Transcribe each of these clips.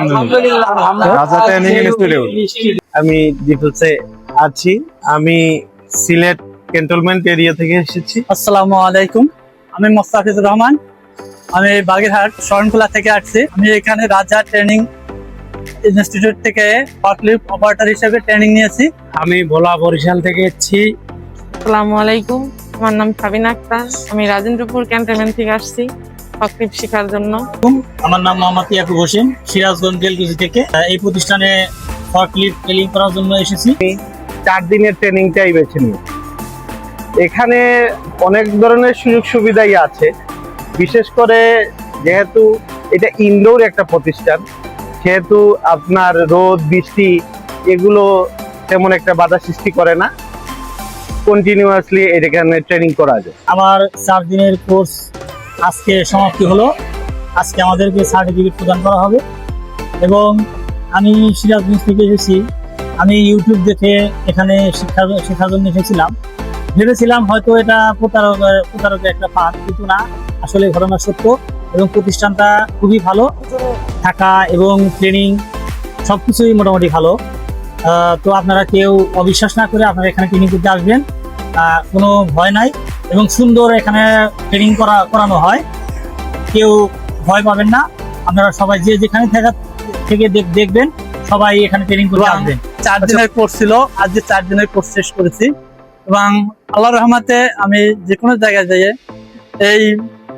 আলহামদুলিল্লাহ। রাজা training institute আমি আছি। আমি সিলেট ক্যান্টনমেন্ট এরিয়া থেকে এসেছি। আসসালামু আলাইকুম। আমি মোস্তাফিজুর রহমান। আমি বাগেরহাট শরণখোলা থেকে আসছি। আমি এখানে রাজা ট্রেনিং ইনস্টিটিউট থেকে অপারেটর হিসেবে ট্রেনিং নিয়েছি। আমি ভোলা বরিশাল থেকে এসেছি। আসসালামু আলাইকুম। আমার নাম সাবিনা আক্তার। আমি রাজেন্দ্রপুর ক্যান্টনমেন্ট থেকে আসছি। ফকলিপ শেখার জন্য। আমার নাম মোহাম্মদ ইয়াকুব হোসেন সিরাজগঞ্জ বেলকুচি থেকে। এই প্রতিষ্ঠানে ফকলিফট ট্রেনিং করার জন্য এসেছি। চার দিনের ট্রেনিংটাই বেছে নিই। এখানে অনেক ধরনের সুযোগ সুবিধাই আছে। বিশেষ করে যেহেতু এটা ইনডোর একটা প্রতিষ্ঠান সেহেতু আপনার রোদ বৃষ্টি এগুলো তেমন একটা বাধা সৃষ্টি করে না। কন্টিনিউয়াসলি এখানে ট্রেনিং করা যায়। আমার চার দিনের কোর্স আজকে সমাপ্তি হলো। আজকে আমাদেরকে সার্টিফিকেট প্রদান করা হবে। এবং আমি সিরাজগঞ্জ থেকে এসেছি। আমি ইউটিউব দেখে এখানে শিক্ষা শেখার জন্য এসেছিলাম। ভেবেছিলাম হয়তো এটা প্রতারক, প্রতারকের একটা ফাঁদ কিন্তু না। আসলে ঘটনা সত্য এবং প্রতিষ্ঠানটা খুবই ভালো। থাকা এবং ট্রেনিং সব কিছুই মোটামুটি ভালো। তো আপনারা কেউ অবিশ্বাস না করে আপনারা এখানে ট্রেনিং করতে আসবেন কোনো ভয় নাই। এবং সুন্দর এখানে ট্রেনিং করা করানো হয়। কেউ ভয় পাবেন না। আপনারা সবাই যে যেখানে থাকা থেকে দেখ- দেখবেন সবাই এখানে ট্রেনিং করে আসবেন। চার দিনের কোর্স ছিল। আজকে চার দিনের কোর্স শেষ করেছি। এবং আল্লাহ রহমাতে আমি যে কোনো জায়গায় যাই এই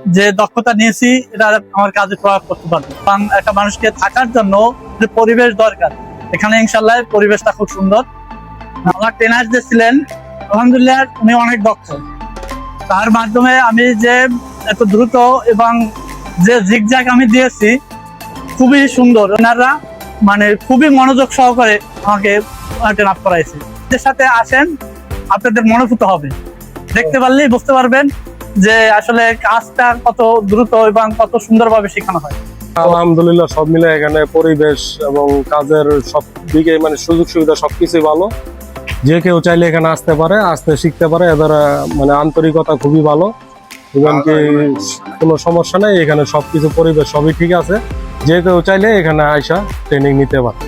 যে দক্ষতা নিয়েছি এটা আমার কাজে প্রয়োগ করতে পারব। এবং একটা মানুষকে থাকার জন্য যে পরিবেশ দরকার এখানে ইনশাল্লাহ পরিবেশটা খুব সুন্দর। আমার ট্রেনার যে ছিলেন আলহামদুলিল্লাহ উনি অনেক দক্ষ। তার মাধ্যমে আমি যে এত দ্রুত এবং যে জিগজাগ আমি দিয়েছি, খুবই সুন্দর। ওনারা মানে খুবই মনোযোগ সহকারে আমাকে আপ করাইছে। এদের সাথে আসেন, আপনাদের মনোভূত হবে। দেখতে পারলেই বুঝতে পারবেন যে আসলে কাজটা কত দ্রুত এবং কত সুন্দরভাবে শেখানো হয়। আলহামদুলিল্লাহ, সব মিলে এখানে পরিবেশ এবং কাজের সব দিকে মানে সুযোগ সুবিধা সবকিছুই ভালো। যে কেউ চাইলে এখানে আসতে পারে আসতে শিখতে পারে এদের মানে আন্তরিকতা খুবই ভালো। এমনকি কোনো সমস্যা নেই এখানে সবকিছু পরিবেশ সবই ঠিক আছে। যে কেউ চাইলে এখানে আইসা ট্রেনিং নিতে পারে।